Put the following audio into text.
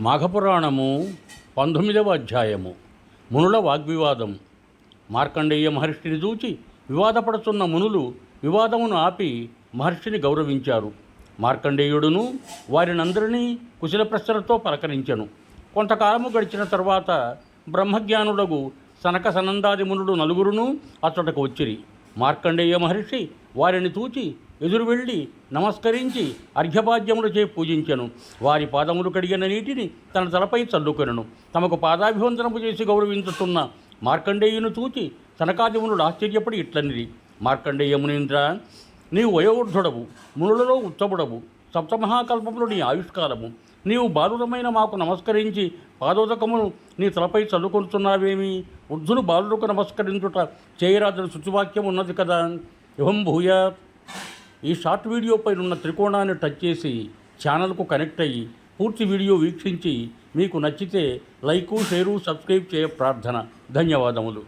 మాఘపురాణము పంతొమ్మిదవ అధ్యాయము. మునుల వాగ్వివాదం. మార్కండేయ మహర్షిని చూచి వివాదపడుతున్న మునులు వివాదమును ఆపి మహర్షిని గౌరవించారు. మార్కండేయుడును వారినందరినీ కుశల ప్రశ్నలతో పలకరించెను. కొంతకాలము గడిచిన తర్వాత బ్రహ్మజ్ఞానుడగు సనక సనందాది మునుడు నలుగురును అతడకు వచ్చిరి. మార్కండేయ మహర్షి వారిని చూచి ఎదురు వెళ్ళి నమస్కరించి అర్ఘ్యపాద్యములచే పూజించెను. వారి పాదములు కడిగిన నీటిని తన తలపై చల్లుకొనెను. తమకు పాదాభివందనము చేసి గౌరవించుతున్న మార్కండేయును చూచి సనకాదిమునుడు ఆశ్చర్యపడి ఇట్లనిది. మార్కండేయమునింద్ర నీవు వయోవృద్ధుడవు మునులలో ఉత్తముడవు సప్తమహాకల్పములు నీ ఆయుష్కాలము. నీవు బాలురమైన మాకు నమస్కరించి పాదోదకమును నీ తలపై చల్లుకొనుతున్నావేమి వృద్ధులు బాలులకు నమస్కరించుట చేయరాదని శుచివాక్యం ఉన్నది కదా. ఇవం భూయా ఈ షార్ట్ వీడియోపై ఉన్న త్రికోణాన్ని టచ్ చేసి ఛానల్కు కనెక్ట్ అయ్యి పూర్తి వీడియో వీక్షించి మీకు నచ్చితే లైకు షేరు సబ్స్క్రైబ్ చేయ ప్రార్థన. ధన్యవాదములు.